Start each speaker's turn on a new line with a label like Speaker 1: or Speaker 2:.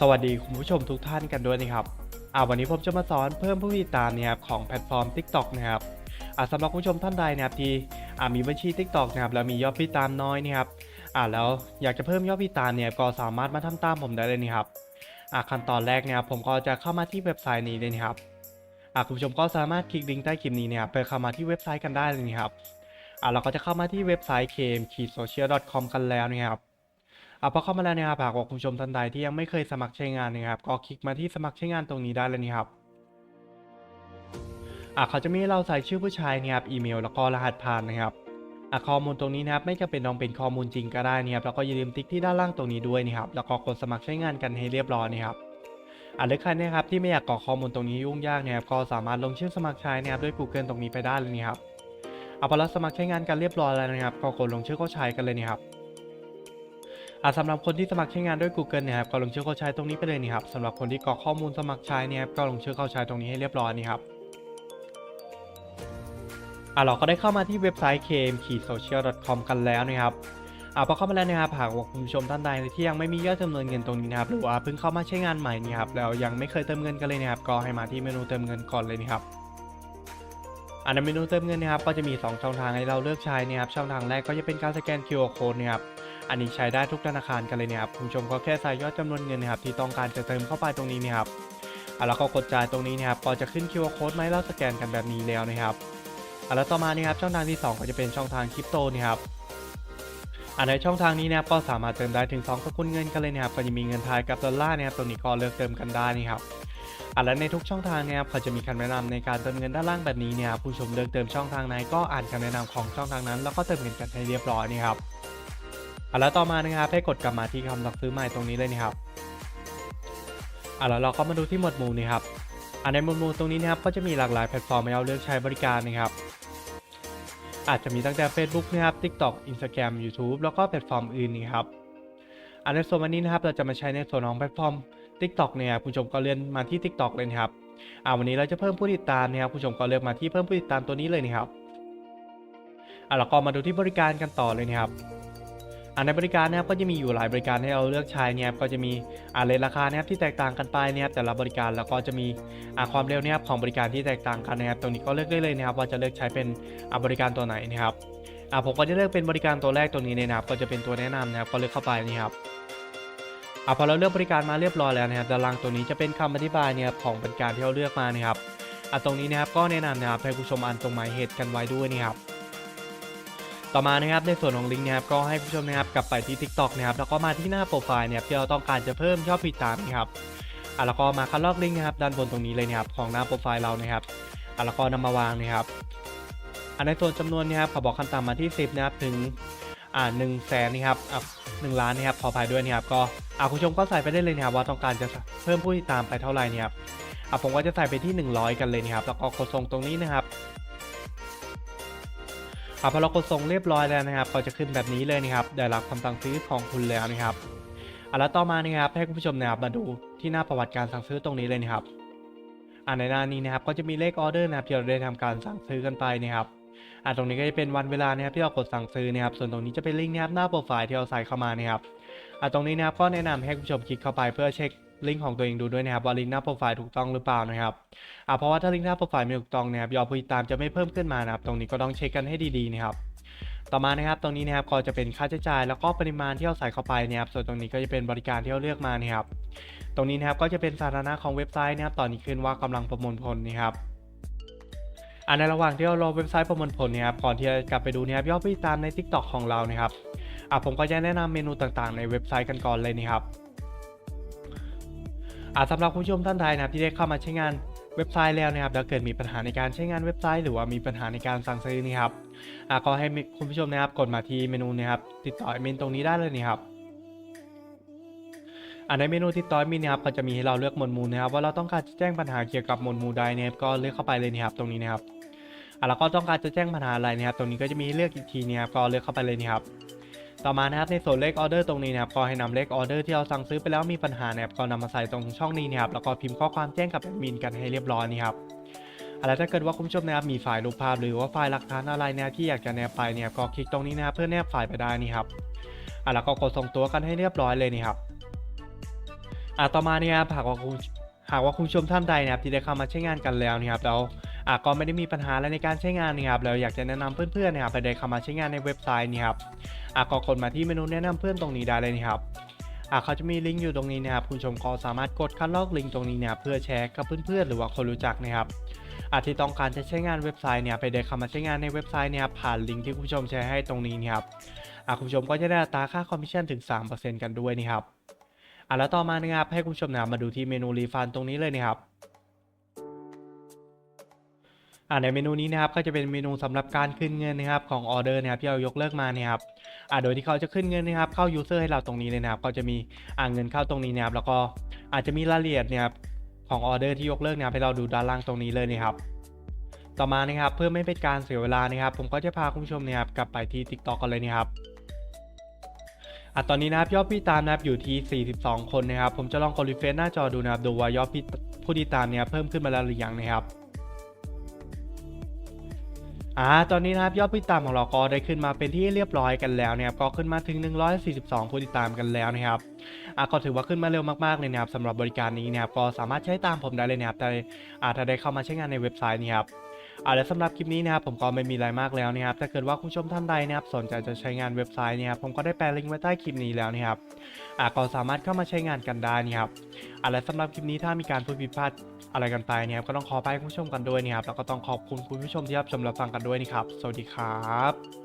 Speaker 1: สวัสดีคุณผู้ชมทุกท่านกันด้วยนะครับอ่าวันนี้ผมจะมาสอนเพิ่มผู้ติดตามเนี่ยครับของแพลตฟอร์ม TikTok นะครับอ่าสำหรับคุณผู้ชมท่านใดนะครับที่อ่ามีบัญชี TikTok นะครับแล้วมียอดผู้ติดตามน้อยนะครับอ่าแล้วอยากจะเพิ่มยอดผู้ติดตามเนี่ยก็สามารถมาทำตามผมได้เลยนะครับอ่าขั้นตอนแรกเนะครับผมก็จะเข้ามาที่เว็บไซต์นี้เลยนะครับอ่าคุณผู้ชมก็สามารถคลิกลิงก์ใต้คลิปนี้เนี่ยเพื่อเข้ามาที่เว็บไซต์กันได้เลยนะครับอ่าเราก็จะเข้ามาที่เว็บไซต์ km-social.com กันแล้วนะครับ อะพอเข้ามาแล้วนะครับหากว่าคุณผู้ชมท่านใดที่ยังไม่เคยสมัครใช้งานนะครับ ก็คลิกมาที่สมัครใช้งานตรงนี้ได้เลยนะครับอะเขาจะมีเราใส่ชื่อผู้ชายนะครับอีเมลแล้วก็รหัสผ่านนะครับอะข้อมูลตรงนี้นะครับไม่จำเป็นต้องเป็นข้อมูลจริงก็ได้นะครับแล้วก็อย่าลืมติ๊กที่ด้านล่างตรงนี้ด้วยนะครับแล้วก็กดสมัครใช้งานกันให้เรียบร้อยนะครับอะหรือใครนะครับที่ไม่อยากกรอกข้อมูลตรงนี้ยุ่งยากนะครับก็สามารถลงชื่อสมัครใช้นะครับด้วย Google ตรงนี้ไปได้เลยนะครับเอาพอเราสมัครใช้งานกันเรียบร้อยแล้วนะครับก็กดลงชื่อเข้าใช้กันเลยนะครับ อ่าสำหรับคนที่สมัครใช้งานด้วย Google เนะครับก็ลงชื่อเข้าใช้ตรงนี้ไปเลยนี่ครับสำหรับคนที่กรอกข้อมูลสมัครใช้เนี่ยครับก็ลงชื่อเข้าใช้ตรงนี้ให้เรียบร้อยนี่ครับอ่าเราก็ได้เข้ามาที่เว็บไซต์ km-social.com กันแล้วนะครับอ่าพอเข้ามาแล้วนะครับหากว่าคุณผู้ชมท่านใดที่ยังไม่มียอดจำนวนเงินตรงนี้นะครับหรือว่าเพิ่งเข้ามาใช้งานใหม่นี่ครับแล้วยังไม่เคยเติมเงินกันเลยนะครับก็ให้มาที่เมนูเติมเงินก่อนเลยนะครับอันในเมนูเติมเงินนะครับก็จะมี 2 ช่องทางให้เราเลือกใช้นะครับช่องทางแรกก็จะเป็นการสแกน QR code นะครับ อันนี้ใช้ได้ทุกธนาคารกันเลยนะครับคุณผู้ชมก็แค่ใส่ยอดจำนวนเงินนะครับที่ต้องการจะเติมเข้าไปตรงนี้นะครับอะแล้วก็กดจ่ายตรงนี้นะครับก็จะขึ้น QR code มาให้เราสแกนกันแบบนี้แล้วนะครับอะแล้วต่อมานะครับช่องทางที่ 2 ก็จะเป็นช่องทางคริปโตนะครับอันในช่องทางนี้นะครับก็สามารถเติมได้ถึง2สกุลเงินกันเลยนะครับก็จะมีเงินไทยกับดอลลาร์นะครับตรงนี้ก็เลือกเติมกันได้นะครับอะและในทุกช่องทางเนะครับเขาจะมีคำแนะนำในการเติมเงินด้านล่างแบบนี้เนี่ยครับผู้ชมเลือกเติมช่องทางไหนก็อ่านคำแนะนำของช่องทางนั้น แล้วก็เติมเงินกันให้เรียบร้อยนี่ครับ อะแล้วต่อมานะครับให้กดกลับมาที่คำสั่งซื้อใหม่ตรงนี้เลยนะครับอะแล้วเราก็มาดูที่หมวดหมู่นี่ครับอะในหมวดหมู่ตรงนี้นะครับก็จะมีหลากหลายแพลตฟอร์มให้เราเลือกใช้บริการนะครับ อาจจะมีตั้งแต่ Facebook นะครับ TikTok Instagram YouTube แล้วก็แพลตฟอร์มอื่นนี่ครับอันในส่วนวันนี้นะครับเราจะมาใช้ในส่วนของแพลตฟอร์ม TikTok เนี่ยคุณผู้ชมก็เลื่อนมาที่ TikTok เลยนะครับอ่าวันนี้เราจะเพิ่มผู้ติดตามนะครับคุณผู้ชมก็เลือกมาที่เพิ่มผู้ติดตามตัวนี้เลยนะครับอะเราก็มาดูที่บริการกันต่อเลยนะครับ อันในบริการนะครับก็จะมีอยู่หลายบริการให้เราเลือกใช้เนี่ยก็จะมีอ่าเลทราคานะครับที่แตกต่างกันไปเนะครับแต่ละบริการแล้วก็จะมีอ่าความเร็วเนะครับของบริการที่แตกต่างกันนะครับตรงนี้ก็เลือกได้เลยนะครับว่าจะเลือกใช้เป็นอ่าบริการตัวไหนนะครับอ่าผมก็จะเลือกเป็นบริการตัวแรกตัวนี้เลยนะครับก็จะเป็นตัวแนะนำนะครับก็เลือกเข้าไปนี่ครับอ่าพอเราเลือกบริการมาเรียบร้อยแล้วนะครับด้านล่างตัวนี้จะเป็นคำอธิบายเนี่ยของบริการที่เราเลือกมานะครับอ่าตรงนี้นะครับก็แนะนำนะครับให้ผู้ชมอ่านตรงหมายเหตุกันไว้ด้วยนะครับ ต่อมานะครับในส่วนของลิงก์นะครับก็ให้ผู้ชมนะครับกลับไปที่ TikTok นะครับแล้วก็มาที่หน้าโปรไฟล์เนี่ยที่เราต้องการจะเพิ่มยอดติดตามนะครับอะแล้วก็มาคัดลอกลิงก์นะครับด้านบนตรงนี้เลยนะครับของหน้าโปรไฟล์เรานะครับอะแล้วก็นำมาวางนะครับอันในส่วนจำนวนนะครับขอบอกขั้นต่ำมาที่ 10นะครับถึงอ่าหนึ่งแสนนะครับอะหนึ่งล้านนะครับขออภัยด้วยนะครับก็อะคุณผู้ชมก็ใส่ไปได้เลยนะครับว่าต้องการจะเพิ่มผู้ติดตามไปเท่าไหร่นะครับอะผมก็จะใส่ไปที่ 100 กันเลยนะครับแล้วก็กดส่งตรงนี้นะครับ อะพอเรากดส่งเรียบร้อยแล้วนะครับก็จะขึ้นแบบนี้เลยนะครับได้รับคำสั่งซื้อของคุณแล้วนะครับอะแล้วต่อมานะครับให้คุณผู้ชมนะครับมาดูที่หน้าประวัติการสั่งซื้อตรงนี้เลยนะครับอะในหน้านี้นะครับก็จะมีเลขออเดอร์นะครับที่เราได้ทำการสั่งซื้อกันไปนะครับอะตรงนี้ก็จะเป็นวันเวลานะครับที่เรากดสั่งซื้อนะครับส่วนตรงนี้จะเป็นลิงก์นะครับหน้าโปรไฟล์ที่เราใส่เข้ามานะครับอะตรงนี้นะครับก็แนะนำให้คุณผู้ชมคลิกเข้าไปเพื่อเช็ค ลิงก์ของตัวเองดูด้วยนะครับว่าลิงก์หน้าโปรไฟล์ถูกต้องหรือเปล่านะครับอ่าเพราะว่าถ้าลิงก์หน้าโปรไฟล์ไม่ถูกต้องนะครับยอดผู้ติดตามจะไม่เพิ่มขึ้นมานะครับตรงนี้ก็ต้องเช็คกันให้ดีๆนะครับต่อมานะครับตรงนี้นะครับก็จะเป็นค่าใช้จ่าย แล้วก็ปริมาณที่เราใส่เข้าไปนะครับส่วนตรงนี้ก็จะเป็นบริการที่เราเลือกมานะครับตรงนี้นะครับก็จะเป็นสาธารณะของเว็บไซต์นะครับตอนนี้ขึ้นว่ากำลังประมวลผลนะครับอันในระหว่างที่เรารอเว็บไซต์ประมวลผลเนะครับก่อนที่จะกลับไปดูนะครับยอดผู้ติดตามใน TikTok ของเรานะครับอ่าผมก็จะแนะนำเมนูต่างๆ ในเว็บไซต์กันก่อนเลยนะครับ อาสำหรับคุณผู้ชมท่านใดนะครับที่ได้เข้ามาใช้งานเว็บไซต์แล้วนะครับแล้วเกิดมีปัญหาในการใช้งานเว็บไซต์ หรือว่ามีปัญหาในการสั่งซื้อนี่ครับก็ให้คุณผู้ชมนะครับกดมาที่เมนูนะครับติดต่อแอดมินตรงนี้ได้เลยนี่ครับอ่าในเมนูติดต่อแอดมินะครับก็จะมีให้เราเลือกหมวดหมู่นะครับว่าเราต้องการจะแจ้งปัญหาเกี่ยวกับหมวดหมู่ใดนะครับก็เลือกเข้าไปเลยนะครับตรงนี้นะครับอ่าแล้วก็ต้องการจะแจ้งปัญหาอะไรนะครับตรงนี้ก็จะมีเลือกอีกทีนะครับก็เลือกเข้าไปเลยนี่ครับ ต่อมานะครับในส่วนเลขออเดอร์ตรงนี้นะครับก็ให้นำเลขออเดอร์ที่เราสั่งซื้อไปแล้วมีปัญหานะครับก็นำมาใส่ตรงช่องนี้นะครับแล้วก็พิมพ์ข้อความแจ้งกับแอดมินกันให้เรียบร้อยนี่ครับอะไรถ้าเกิดว่าคุณผู้ชมนะครับมีไฟล์รูปภาพ หรือว่าไฟล์หลักฐานอะไรเนี่ยที่อยากจะแนบไปเนี่ยก็คลิกตรงนี้นะครับเพื่อแนบไฟล์ไปได้นี่ครับอะแล้วก็กดส่งตัวกันให้เรียบร้อยเลยนี่ครับอ่าต่อมาเนี่ยหากว่าคุณหากว่าคุณผู้ชมท่านใดนะครับที่ได้เข้ามาใช้งานกันแล้วนะครับแล้วอ่าก็ไม่ได้มีปัญหาอะไรในการใช้งานนะครับแล้วอยากจะแนะนำเพื่อนๆนะครับไปได้เข้ามาใช้งานในเว็บไซต์นี่ครับ อ่าก็กดมาที่เมนูแนะนำเพื่อนตรงนี้ได้เลยนะครับอ่าเขาจะมีลิงก์อยู่ตรงนี้นะครับคุณชมก็สามารถกดคัดลอกลิงก์ตรงนี้นะครับเพื่อแชร์กับเพื่อนๆหรือว่าคนรู้จักนะครับอาที่ต้องการจะใช้งานเว็บไซต์เนี่ยไปได้เข้ามาใช้งานในเว็บไซต์เนี่ยผ่านลิงก์ที่คุณผู้ชมแชร์ให้ตรงนี้นะครับอะคุณผู้ชมก็จะได้อัตราค่าคอมมิชชั่นถึง 3%กันด้วยนี่ครับอะแล้วต่อมานะครับให้คุณผู้ชมนะมาดูที่เมนูรีฟันตรงนี้เลยนะครับ อะในเมนูนี้นะครับก็จะเป็นเมนูสำหรับการขึ้นเงินนะครับของออเดอร์นะครับที่เรายกเลิกมาเนี่ยครับอะโดยที่เขาจะขึ้นเงินนะครับเข้ายูเซอร์ให้เราตรงนี้เลยนะครับก็จะมีอะเงินเข้าตรงนี้นะครับแล้วก็อาจจะมีรายละเอียดนะครับของออเดอร์ที่ยกเลิกนะครับให้เราดูด้านล่างตรงนี้เลยนะครับต่อมานะครับเพื่อไม่เป็นการเสียเวลานะครับ ผมก็จะพาคุณผู้ชมเนี่ยครับกลับไปที่ TikTok กันเลยนะครับอะตอนนี้นะครับยอดผู้ติดตามนะครับอยู่ที่ 42 คนนะครับ ผมจะลองกดรีเฟรชหน้าจอดูนะครับดูว่ายอดพี่ผู้ติดตามเนี่ยเพิ่มขึ้นมาแล้วหรือยังนะครับ อ่า ตอนนี้นะครับยอดผู้ติดตามของเราก็ได้ขึ้นมาเป็นที่เรียบร้อยกันแล้วนะครับ ก็ขึ้นมาถึง 142 ผู้ติดตามกันแล้วนะครับ อ่าก็ถือว่าขึ้นมาเร็วมากๆเลยนะครับสำหรับบริการนี้นะครับ ก็สามารถใช้ตามผมได้เลยนะครับแต่อ่าถ้าได้เข้ามาใช้งานในเว็บไซต์นี้ครับ อาและสำหรับคลิปนี้นะครับผมก็ไม่มีอะไรมากแล้วนะครับถ้าเกิดว่าคุณผู้ชมท่านใดนะครับสนใจจะใช้งานเว็บไซต์เนี่ยครับผมก็ได้แปะลิงก์ไว้ใต้คลิปนี้แล้วนะครับอ่าก็สามารถเข้ามาใช้งานกันได้นะครับอาและสำหรับคลิปนี้ถ้ามีการพูดผิดพลาดอะไรกันไปเนี่ยครับก็ต้องขอไปคุณผู้ชมกันด้วยนะครับแล้วก็ต้องขอบคุณคุณผู้ชมที่รับชมรับฟังกันด้วยนะครับ สวัสดีครับ